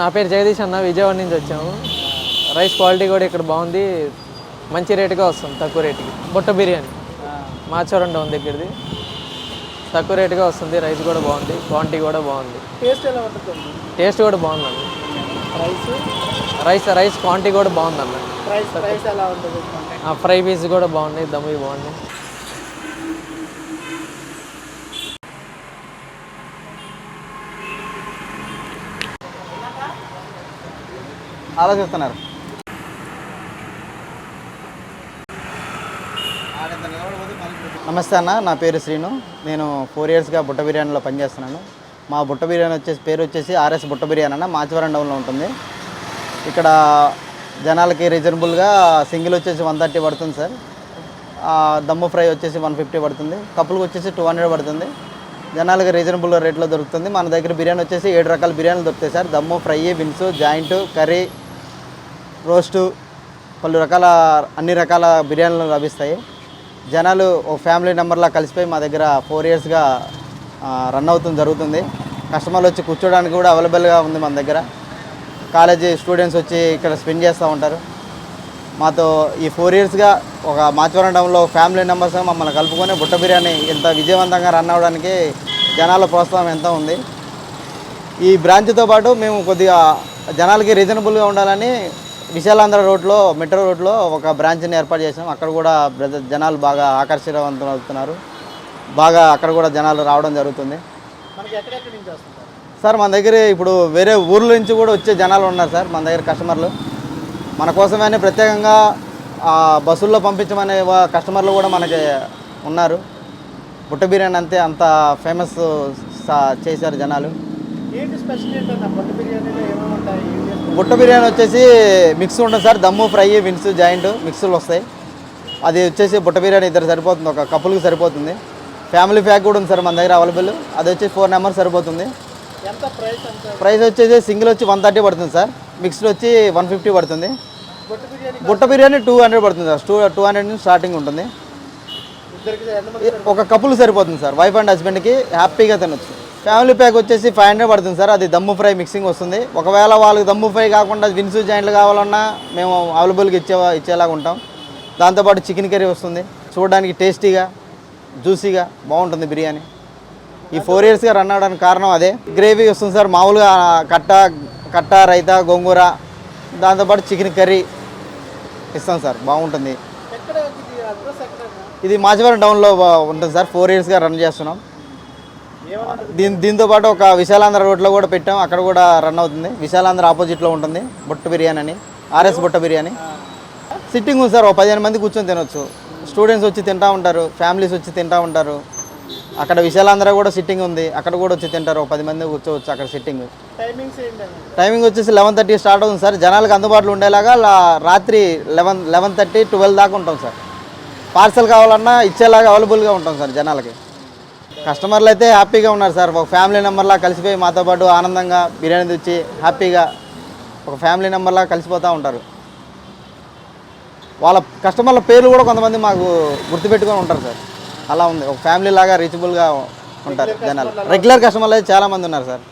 నా పేరు జగదీష్ అన్న విజయవాడ నుంచి వచ్చాము. రైస్ క్వాలిటీ కూడా ఇక్కడ బాగుంది. మంచి రేటుగా వస్తుంది తక్కువ రేటుకి. బుట్ట బిర్యానీ. మాచవరం డౌన్ దగ్గరది తక్కువ రేటుగా వస్తుంది రైస్ కూడా బాగుంది క్వాంటిటీ కూడా బాగుంది. టేస్ట్ ఎలా ఉంటుందండి? టేస్ట్ కూడా బాగుందన్న రైస్? రైస్ రైస్ క్వాంటిటీ కూడా బాగుందన్న. ఉంటుంది ఫ్రై పీస్ కూడా బాగున్నాయి దమ్మువి బాగున్నాయి. ఆలోచిస్తున్నారు. నమస్తే అన్న నా పేరు శ్రీను. నేను ఫోర్ ఇయర్స్గా బుట్ట బిర్యానీలో పనిచేస్తున్నాను. మా బుట్ట బిర్యానీ వచ్చేసి పేరు వచ్చేసి ఆర్ఎస్ బుట్ట బిర్యానీ అన్న మాచివరం డౌన్లో ఉంటుంది. ఇక్కడ జనాలకి రీజనబుల్గా సింగిల్ వచ్చేసి వన్ థర్టీ పడుతుంది సార్. దమ్ము ఫ్రై వచ్చేసి వన్ ఫిఫ్టీ పడుతుంది. కప్పులకు వచ్చేసి టూ హండ్రెడ్ పడుతుంది. జనాలకి రీజనబుల్ రేట్లో దొరుకుతుంది. మన దగ్గర బిర్యానీ వచ్చేసి ఏడు రకాల బిర్యానీలు దొరుకుతాయి సార్. దమ్ము ఫ్రై బిన్స్ జాయింట్ కర్రీ రోస్టు పలు రకాల అన్ని రకాల బిర్యానీలు లభిస్తాయి. జనాలు ఒక ఫ్యామిలీ నెంబర్లా కలిసిపోయి మా దగ్గర ఫోర్ ఇయర్స్గా రన్ అవుతుంది జరుగుతుంది. కస్టమర్లు వచ్చి కూర్చోడానికి కూడా అవైలబుల్గా ఉంది మన దగ్గర. కాలేజీ స్టూడెంట్స్ వచ్చి ఇక్కడ స్పెండ్ చేస్తూ ఉంటారు. మాతో ఈ ఫోర్ ఇయర్స్గా ఒక మాచవరం టౌన్లో ఫ్యామిలీ మెంబర్స్ మమ్మల్ని కలుపుకొని బుట్ట బిర్యానీ ఇంత విజయవంతంగా రన్ అవ్వడానికి జనాల ప్రోత్సాహం ఎంతో ఉంది. ఈ బ్రాంచ్తో పాటు మేము కొద్దిగా జనాలకి రీజనబుల్గా ఉండాలని విశాలాంధ్ర రోడ్లో మెట్రో రోడ్లో ఒక బ్రాంచ్ని ఏర్పాటు చేసాం అక్కడ కూడా జనాలు బాగా ఆకర్షితవంతం అవుతున్నారు. బాగా అక్కడ కూడా జనాలు రావడం జరుగుతుంది. సార్ మన దగ్గర ఇప్పుడు వేరే ఊర్ల నుంచి కూడా వచ్చే జనాలు ఉన్నారు సార్ మన దగ్గర కస్టమర్లు. మన కోసమని ప్రత్యేకంగా ఆ, బస్సుల్లో పంపించమనే కస్టమర్లు కూడా మనకి ఉన్నారు. బుట్ట బిర్యానీ అంతే అంత ఫేమస్ చేశారు జనాలు. బొట్ట బిర్యానీ వచ్చేసి మిక్స్ ఉంటుంది sir. Dum fry wins joint మిక్స్లు వస్తాయి. అది వచ్చేసి బుట్ట బిర్యానీ ఇద్దరు సరిపోతుంది. ఒక కప్పులకి సరిపోతుంది. ఫ్యామిలీ ప్యాక్ కూడా ఉంది సార్ మన దగ్గర అవైలబుల్. అది వచ్చి ఫోర్ నెంబర్స్ సరిపోతుంది. ప్రైస్ వచ్చేసి సింగిల్ వచ్చి వన్ థర్టీ పడుతుంది సార్. మిక్స్డ్ వచ్చి వన్ ఫిఫ్టీ పడుతుంది. బొట్ట బిర్యానీ బుట్ట బిర్యానీ టూ హండ్రెడ్ పడుతుంది సార్. టూ టూ హండ్రెడ్ నుంచి స్టార్టింగ్ ఉంటుంది. ఒక కప్పులు సరిపోతుంది సార్. వైఫ్ అండ్ హస్బెండ్కి హ్యాపీగా తినొచ్చు. ఫ్యామిలీ ప్యాక్ వచ్చేసి ఫైవ్ హండ్రెడ్ పడుతుంది సార్. అది దమ్ము ఫ్రై మిక్సింగ్ వస్తుంది. ఒకవేళ వాళ్ళకి దమ్ము ఫ్రై కాకుండా విన్స్ జాయింట్లు కావాలన్నా మేము అవైలబుల్గా ఇచ్చే ఇచ్చేలాగా ఉంటాం. దాంతోపాటు చికెన్ కర్రీ వస్తుంది. చూడడానికి టేస్టీగా జ్యూసీగా బాగుంటుంది బిర్యానీ. ఈ ఫోర్ ఇయర్స్గా రన్ అవడానికి కారణం అదే. గ్రేవీ వస్తుంది సార్. మామూలుగా కట్ట కట్ట రైత గోంగూర దాంతోపాటు చికెన్ కర్రీ ఇస్తాం సార్. బాగుంటుంది. ఇది మాచవరం టౌన్లో ఉంటుంది సార్. ఫోర్ ఇయర్స్గా రన్ చేస్తున్నాం. దీని దీంతో పాటు ఒక విశాలాంధ్ర రోడ్లో కూడా పెట్టాం. అక్కడ కూడా రన్ అవుతుంది. విశాలాంధ్ర ఆపోజిట్లో ఉంటుంది. బుట్ట బిర్యానీ అని. ఆర్ఎస్ బుట్ట బిర్యానీ. సిట్టింగ్ ఉంది సార్. ఒక పదిహేను మంది కూర్చొని తినొచ్చు. స్టూడెంట్స్ వచ్చి తింటా ఉంటారు. ఫ్యామిలీస్ వచ్చి తింటా ఉంటారు. అక్కడ విశాలాంధ్ర కూడా సిట్టింగ్ ఉంది. అక్కడ కూడా వచ్చి తింటారు. ఒక పది మంది కూర్చోవచ్చు అక్కడ సిట్టింగ్. టైమింగ్ వచ్చేసి లెవెన్ థర్టీ స్టార్ట్ అవుతుంది సార్. జనాలకు అందుబాటులో ఉండేలాగా రాత్రి లెవెన్ లెవెన్ థర్టీ ట్వెల్వ్ దాకా ఉంటాం సార్. పార్సల్ కావాలన్నా ఇచ్చేలాగా అవైలబుల్గా ఉంటాం సార్ జనాలకి. కస్టమర్లు అయితే హ్యాపీగా ఉన్నారు సార్. ఒక ఫ్యామిలీ నెంబర్లా కలిసిపోయి మాతో పాటు ఆనందంగా బిర్యానీ తెచ్చి హ్యాపీగా ఒక ఫ్యామిలీ నెంబర్లా కలిసిపోతూ ఉంటారు. వాళ్ళ కస్టమర్ల పేర్లు కూడా కొంతమంది మాకు గుర్తుపెట్టుకొని ఉంటారు సార్. అలా ఉంది. ఒక ఫ్యామిలీ లాగా రీచబుల్గా ఉంటారు జనాలు. రెగ్యులర్ కస్టమర్లు అయితే చాలామంది ఉన్నారు సార్.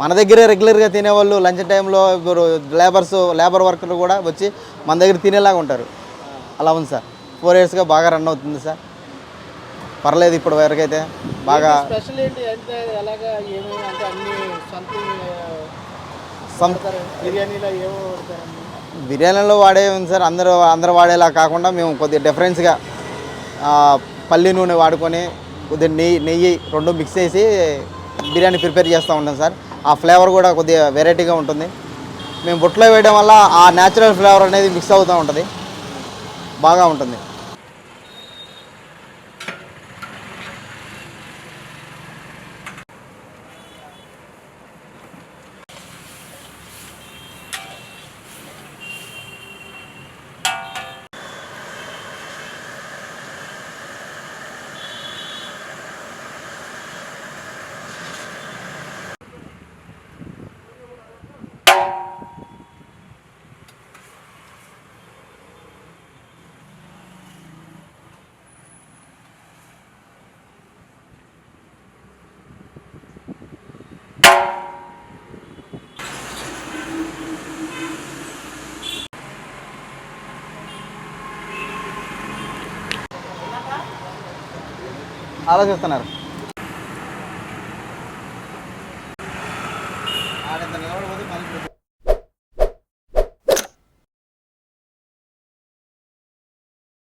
మన దగ్గరే రెగ్యులర్గా తినేవాళ్ళు లంచ్ టైంలో ఇప్పుడు లేబర్స్ లేబర్ వర్కర్లు కూడా వచ్చి మన దగ్గర తినేలాగా ఉంటారు. అలా ఉంది సార్. ఫోర్ ఇయర్స్గా బాగా రన్ అవుతుంది సార్. పర్లేదు ఇప్పుడు వరకైతే బాగా స్పెషల్ ఏంటి? అంటే ఎలాగా ఏమేమి అంటే అన్ని సంథింగ్ సం బిర్యానీలో ఏమో వాడతారండి బిర్యానీలో వాడే ఉంది సార్. అందరూ అందరూ వాడేలా కాకుండా మేము కొద్దిగా డిఫరెన్స్గా పల్లి నూనె వాడుకొని కొద్దిగా నెయ్యి నెయ్యి రెండు మిక్స్ చేసి బిర్యానీ ప్రిపేర్ చేస్తూ ఉంటాం సార్. ఆ ఫ్లేవర్ కూడా కొద్దిగా వెరైటీగా ఉంటుంది. మేము బుట్టలో వేయడం వల్ల ఆ న్యాచురల్ ఫ్లేవర్ అనేది మిక్స్ అవుతూ ఉంటుంది. బాగా ఉంటుంది. ఆలోచిస్తున్నారు. ఆడంత నిలబడిపోతే పని